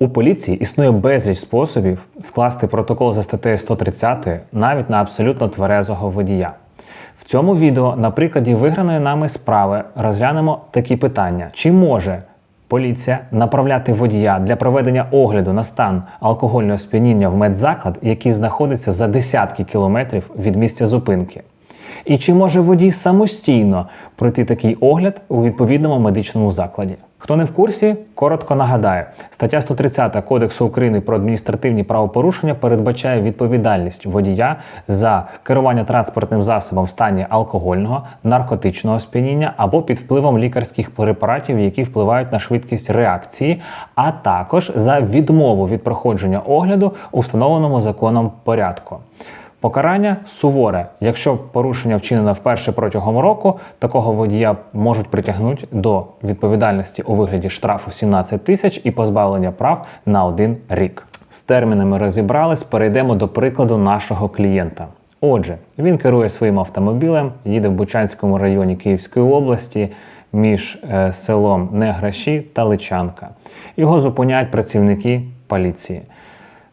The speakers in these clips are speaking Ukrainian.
У поліції існує безліч способів скласти протокол за статтею 130 навіть на абсолютно тверезого водія. В цьому відео на прикладі виграної нами справи розглянемо такі питання: чи може поліція направляти водія для проведення огляду на стан алкогольного сп'яніння в медзаклад, який знаходиться за десятки кілометрів від місця зупинки? І чи може водій самостійно пройти такий огляд у відповідному медичному закладі? Хто не в курсі, коротко нагадаю, стаття 130 Кодексу України про адміністративні правопорушення передбачає відповідальність водія за керування транспортним засобом в стані алкогольного, наркотичного сп'яніння або під впливом лікарських препаратів, які впливають на швидкість реакції, а також за відмову від проходження огляду у встановленому законом порядку. Покарання суворе. Якщо порушення вчинено вперше протягом року, такого водія можуть притягнути до відповідальності у вигляді штрафу 17 тисяч і позбавлення прав на один рік. З термінами розібрались, перейдемо до прикладу нашого клієнта. Отже, він керує своїм автомобілем, їде в Бучанському районі Київської області між е, селом Неграші та Личанка. Його зупиняють працівники поліції.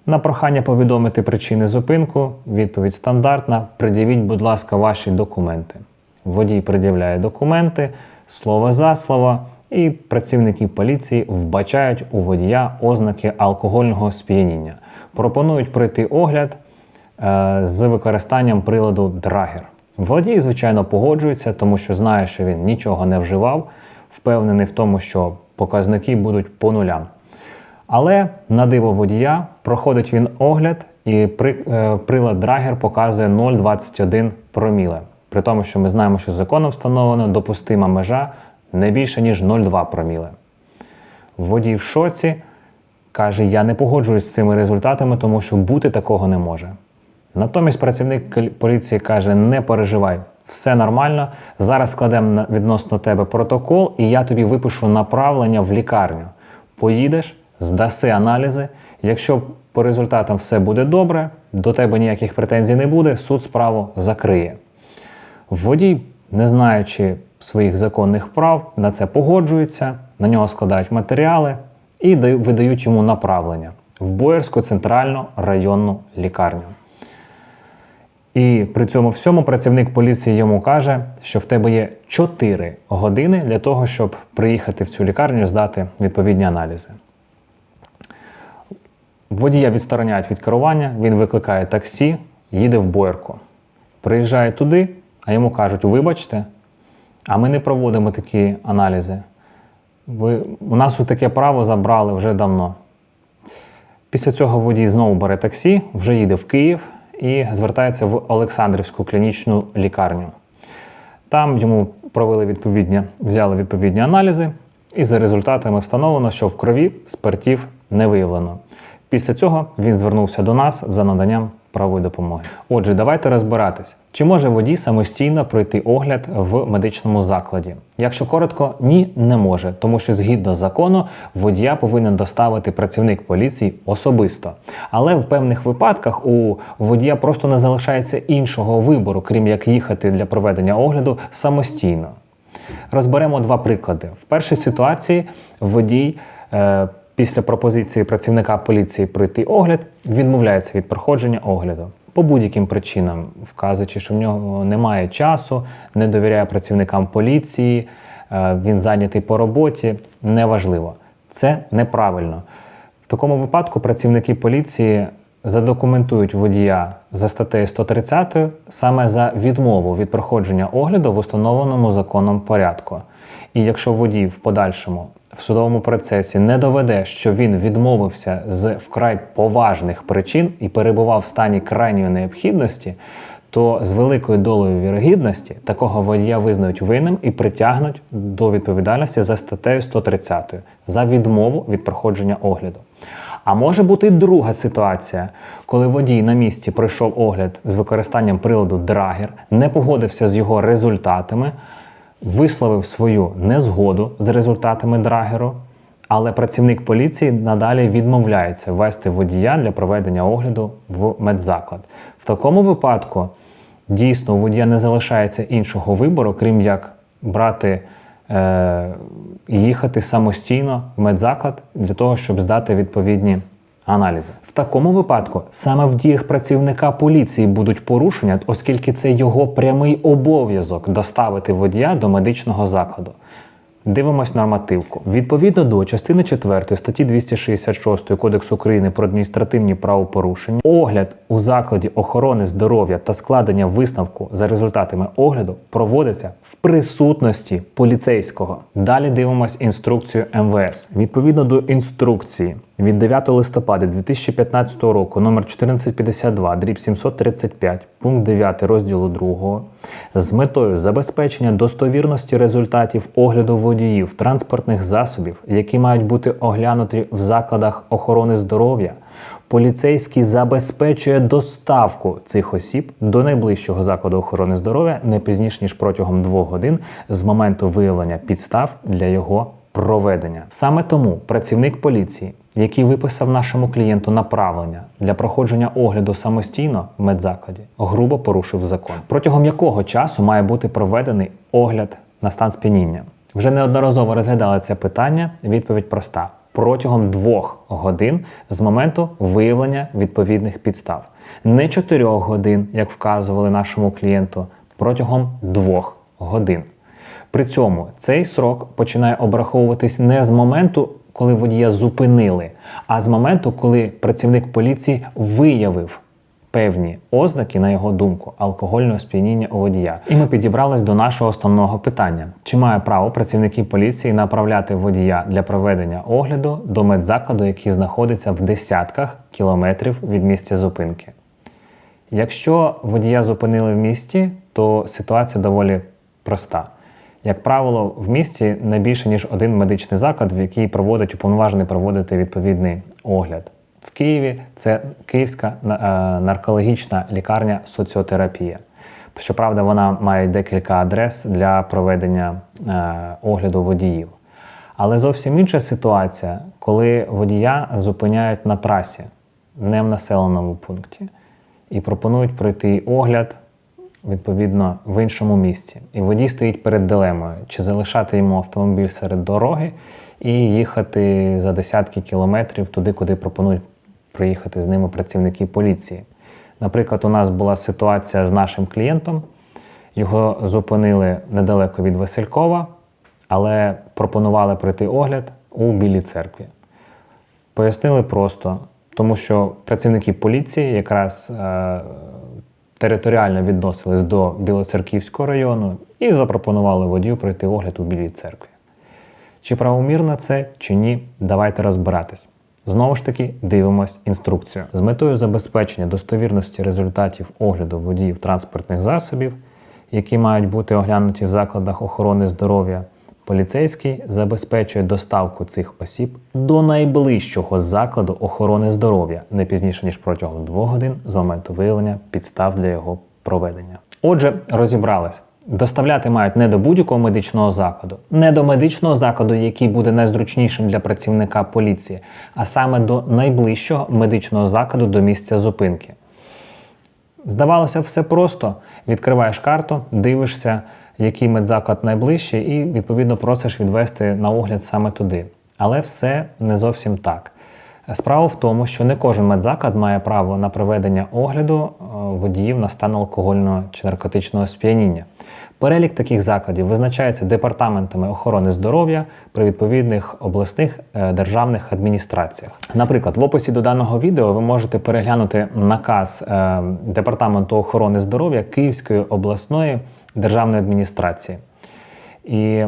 На прохання повідомити причини зупинку, відповідь стандартна. Пред'явіть, будь ласка, ваші документи. Водій пред'являє документи, слово за слово, і працівники поліції вбачають у водія ознаки алкогольного сп'яніння. Пропонують пройти огляд е, з використанням приладу Драгер. Водій, звичайно, погоджується, тому що знає, що він нічого не вживав, впевнений в тому, що показники будуть по нулям. Але на диво водія проходить він огляд, і при, е, прилад Драгер показує 0,21 проміле. При тому, що ми знаємо, що законом встановлено допустима межа не більше, ніж 0,2 проміле. Водій в шоці каже: Я не погоджуюсь з цими результатами, тому що бути такого не може. Натомість працівник поліції каже: не переживай, все нормально. Зараз складемо відносно тебе протокол, і я тобі випишу направлення в лікарню. Поїдеш, здаси аналізи. Якщо по результатам все буде добре, до тебе ніяких претензій не буде, суд справу закриє. Водій, не знаючи своїх законних прав, на це погоджується, на нього складають матеріали і видають йому направлення в Боярську центральну районну лікарню. І при цьому всьому працівник поліції йому каже, що в тебе є 4 години для того, щоб приїхати в цю лікарню і здати відповідні аналізи. Водія відстороняють від керування, він викликає таксі, їде в Боярку. Приїжджає туди, а йому кажуть: вибачте, а ми не проводимо такі аналізи. Ви, у нас таке право забрали вже давно. Після цього водій знову бере таксі, вже їде в Київ і звертається в Олександрівську клінічну лікарню. Там йому провели відповідні, взяли відповідні аналізи, і за результатами встановлено, що в крові спиртів не виявлено. Після цього він звернувся до нас за наданням правової допомоги. Отже, давайте розбиратись, чи може водій самостійно пройти огляд в медичному закладі. Якщо коротко, ні, не може, тому що згідно закону водія повинен доставити працівник поліції особисто. Але в певних випадках у водія просто не залишається іншого вибору, крім як їхати для проведення огляду самостійно. Розберемо два приклади. В першій ситуації водій е, після пропозиції працівника поліції пройти огляд відмовляється від проходження огляду по будь-яким причинам, вказуючи, що в нього немає часу, не довіряє працівникам поліції, е, він зайнятий по роботі. Неважливо. Це неправильно. В такому випадку працівники поліції задокументують водія за статтею 130 саме за відмову від проходження огляду в установленому законом порядку. І якщо водій в подальшому в судовому процесі не доведе, що він відмовився з вкрай поважних причин і перебував в стані крайньої необхідності, то з великою долею вірогідності такого водія визнають винним і притягнуть до відповідальності за статтею 130 за відмову від проходження огляду. А може бути друга ситуація, коли водій на місці пройшов огляд з використанням приладу Драгер, не погодився з його результатами, висловив свою незгоду з результатами Драгеру, але працівник поліції надалі відмовляється вести водія для проведення огляду в медзаклад. В такому випадку дійсно у водія не залишається іншого вибору, крім як брати е, їхати самостійно в медзаклад для того, щоб здати відповідні аналізи. В такому випадку саме в діях працівника поліції будуть порушення, оскільки це його прямий обов'язок доставити водія до медичного закладу. Дивимось нормативку. Відповідно до частини 4 статті 266 Кодексу України про адміністративні правопорушення, огляд у закладі охорони здоров'я та складення висновку за результатами огляду проводиться в присутності поліцейського. Далі дивимось інструкцію МВС. Відповідно до інструкції від 9 листопада 2015 року номер 1452 дріб 735 пункт 9 розділу 2 з метою забезпечення достовірності результатів огляду водіїв транспортних засобів, які мають бути оглянуті в закладах охорони здоров'я, поліцейський забезпечує доставку цих осіб до найближчого закладу охорони здоров'я не пізніше ніж протягом двох годин з моменту виявлення підстав для його проведення. Саме тому працівник поліції, який виписав нашому клієнту направлення для проходження огляду самостійно в медзакладі, грубо порушив закон. Протягом якого часу має бути проведений огляд на стан сп'яніння? Вже неодноразово розглядали це питання. Відповідь проста: протягом двох годин з моменту виявлення відповідних підстав. Не чотирьох годин, як вказували нашому клієнту, протягом двох годин. При цьому цей срок починає обраховуватись не з моменту, коли водія зупинили, а з моменту, коли працівник поліції виявив певні ознаки, на його думку, алкогольного сп'яніння у водія. І ми підібрались до нашого основного питання: чи має право працівники поліції направляти водія для проведення огляду до медзакладу, який знаходиться в десятках кілометрів від місця зупинки? Якщо водія зупинили в місті, то ситуація доволі проста. Як правило, в місті не більше ніж один медичний заклад, в який проводить уповноважений проводити відповідний огляд. В Києві це Київська е, наркологічна лікарня соціотерапія. Щоправда, вона має декілька адрес для проведення е, огляду водіїв. Але зовсім інша ситуація, коли водія зупиняють на трасі, не в населеному пункті, і пропонують пройти огляд відповідно в іншому місці. І водій стоїть перед дилемою, чи залишати йому автомобіль серед дороги і їхати за десятки кілометрів туди, куди пропонують приїхати з ними працівники поліції. Наприклад, у нас була ситуація з нашим клієнтом. Його зупинили недалеко від Василькова, але пропонували пройти огляд у Білій церкві. Пояснили просто, тому що працівники поліції якраз е, територіально відносились до Білоцерківського району і запропонували водію пройти огляд у Білій церкві. Чи правомірно це, чи ні, давайте розбиратись. Знову ж таки, дивимось інструкцію. З метою забезпечення достовірності результатів огляду водіїв транспортних засобів, які мають бути оглянуті в закладах охорони здоров'я, поліцейський забезпечує доставку цих осіб до найближчого закладу охорони здоров'я не пізніше ніж протягом двох годин з моменту виявлення підстав для його проведення. Отже, розібрались. Доставляти мають не до будь-якого медичного закладу, не до медичного закладу, який буде найзручнішим для працівника поліції, а саме до найближчого медичного закладу до місця зупинки. Здавалося, все просто. Відкриваєш карту, дивишся, який медзаклад найближчий, і відповідно просиш відвести на огляд саме туди. Але все не зовсім так. Справа в тому, що не кожен медзаклад має право на проведення огляду е, водіїв на стан алкогольного чи наркотичного сп'яніння. Перелік таких закладів визначається департаментами охорони здоров'я при відповідних обласних е, державних адміністраціях. Наприклад, в описі до даного відео ви можете переглянути наказ е, департаменту охорони здоров'я Київської обласної державної адміністрації. І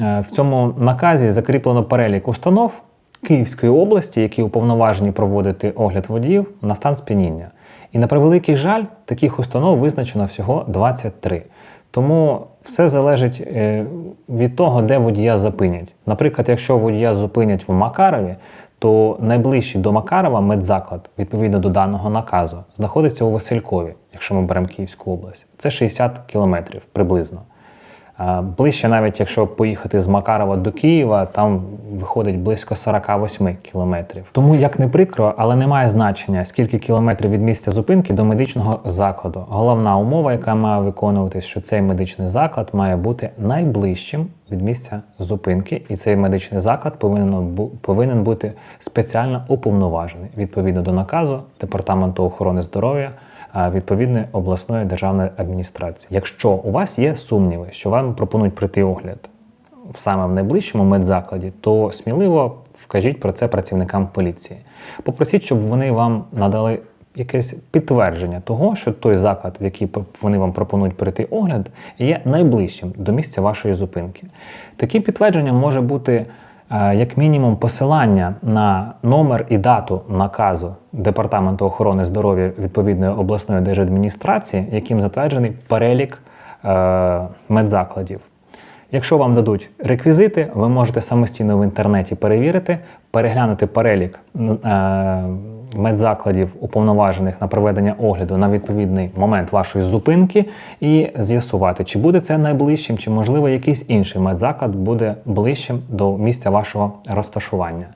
в цьому наказі закріплено перелік установ. Київської області, які уповноважені проводити огляд водіїв на стан сп'яніння. І на превеликий жаль, таких установ визначено всього 23. Тому все залежить е, від того, де водія зупинять. Наприклад, якщо водія зупинять в Макарові, то найближчий до Макарова медзаклад, відповідно до даного наказу, знаходиться у Василькові, якщо ми беремо Київську область. Це 60 кілометрів приблизно. Ближче, навіть якщо поїхати з Макарова до Києва, там виходить близько 48 кілометрів. Тому як не прикро, але немає значення, скільки кілометрів від місця зупинки до медичного закладу. Головна умова, яка має виконуватись, що цей медичний заклад має бути найближчим від місця зупинки, і цей медичний заклад повинен, повинен бути спеціально уповноважений відповідно до наказу Департаменту охорони здоров'я відповідної обласної державної адміністрації. Якщо у вас є сумніви, що вам пропонують пройти огляд в саме в найближчому медзакладі, то сміливо вкажіть про це працівникам поліції. Попросіть, щоб вони вам надали якесь підтвердження того, що той заклад, в який вони вам пропонують пройти огляд, є найближчим до місця вашої зупинки. Таким підтвердженням може бути як мінімум посилання на номер і дату наказу Департаменту охорони здоров'я відповідної обласної держадміністрації, яким затверджений перелік е, медзакладів. Якщо вам дадуть реквізити, ви можете самостійно в інтернеті перевірити, переглянути перелік е, медзакладів, уповноважених на проведення огляду на відповідний момент вашої зупинки, і з'ясувати, чи буде це найближчим, чи можливо якийсь інший медзаклад буде ближчим до місця вашого розташування.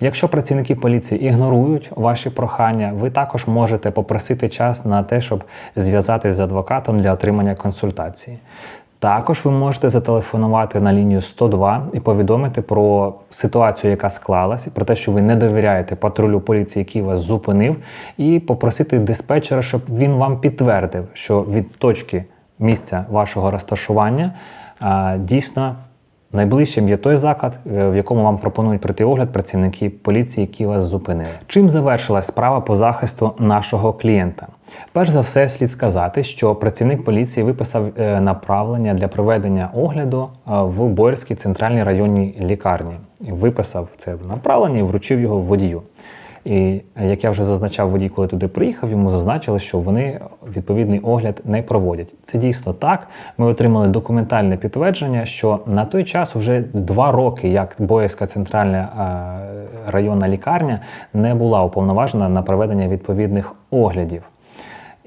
Якщо працівники поліції ігнорують ваші прохання, ви також можете попросити час на те, щоб зв'язатись з адвокатом для отримання консультації. Також ви можете зателефонувати на лінію 102 і повідомити про ситуацію, яка склалась, про те, що ви не довіряєте патрулю поліції, який вас зупинив, і попросити диспетчера, щоб він вам підтвердив, що від точки місця вашого розташування дійсно Найближчим є той заклад, е, в якому вам пропонують пройти огляд працівники поліції, які вас зупинили. Чим завершилась справа по захисту нашого клієнта? Перш за все, слід сказати, що працівник поліції виписав е, направлення для проведення огляду е, в Боярській центральній районній лікарні. Виписав це направлення і вручив його водію. І як я вже зазначав водій, коли туди приїхав, йому зазначили, що вони відповідний огляд не проводять. Це дійсно так. Ми отримали документальне підтвердження, що на той час вже два роки, як Боївська центральна е, районна лікарня не була уповноважена на проведення відповідних оглядів.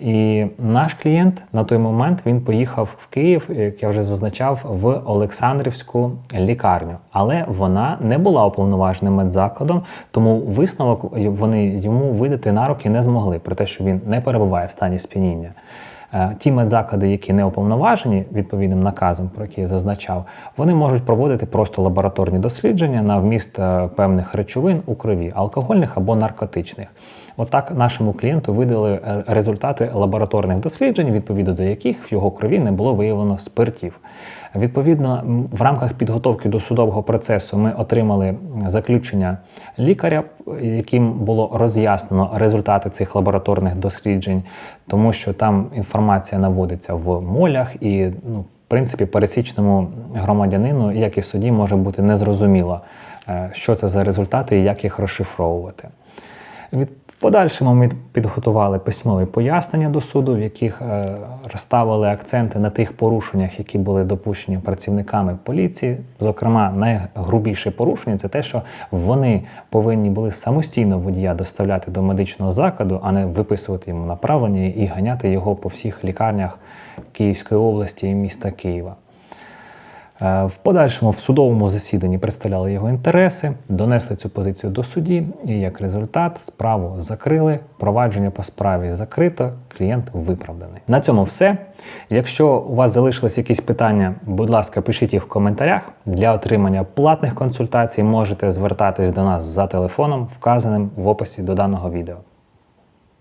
І наш клієнт на той момент він поїхав в Київ, як я вже зазначав, в Олександрівську лікарню, але вона не була уповноваженим медзакладом, тому висновок вони йому видати на руки не змогли про те, що він не перебуває в стані сп'яніння. Е, Ті медзаклади, які не уповноважені відповідним наказом, про який я зазначав, вони можуть проводити просто лабораторні дослідження на вміст е, певних речовин у крові, алкогольних або наркотичних. Отак нашому клієнту видали е, результати лабораторних досліджень, відповідно до яких в його крові не було виявлено спиртів. Відповідно, в рамках підготовки до судового процесу ми отримали заключення лікаря, яким було роз'яснено результати цих лабораторних досліджень, тому що там інформація наводиться в молях і ну, в принципі пересічному громадянину, як і судді, може бути незрозуміло, е, що це за результати і як їх розшифровувати. Від подальшому ми підготували письмові пояснення до суду, в яких е, розставили акценти на тих порушеннях, які були допущені працівниками поліції. Зокрема, найгрубіше порушення це те, що вони повинні були самостійно водія доставляти до медичного закладу, а не виписувати йому направлення і ганяти його по всіх лікарнях Київської області і міста Києва. Е, В подальшому в судовому засіданні представляли його інтереси, донесли цю позицію до судді, і як результат справу закрили, провадження по справі закрито, клієнт виправданий. На цьому все. Якщо у вас залишились якісь питання, будь ласка, пишіть їх в коментарях. Для отримання платних консультацій можете звертатись до нас за телефоном, вказаним в описі до даного відео.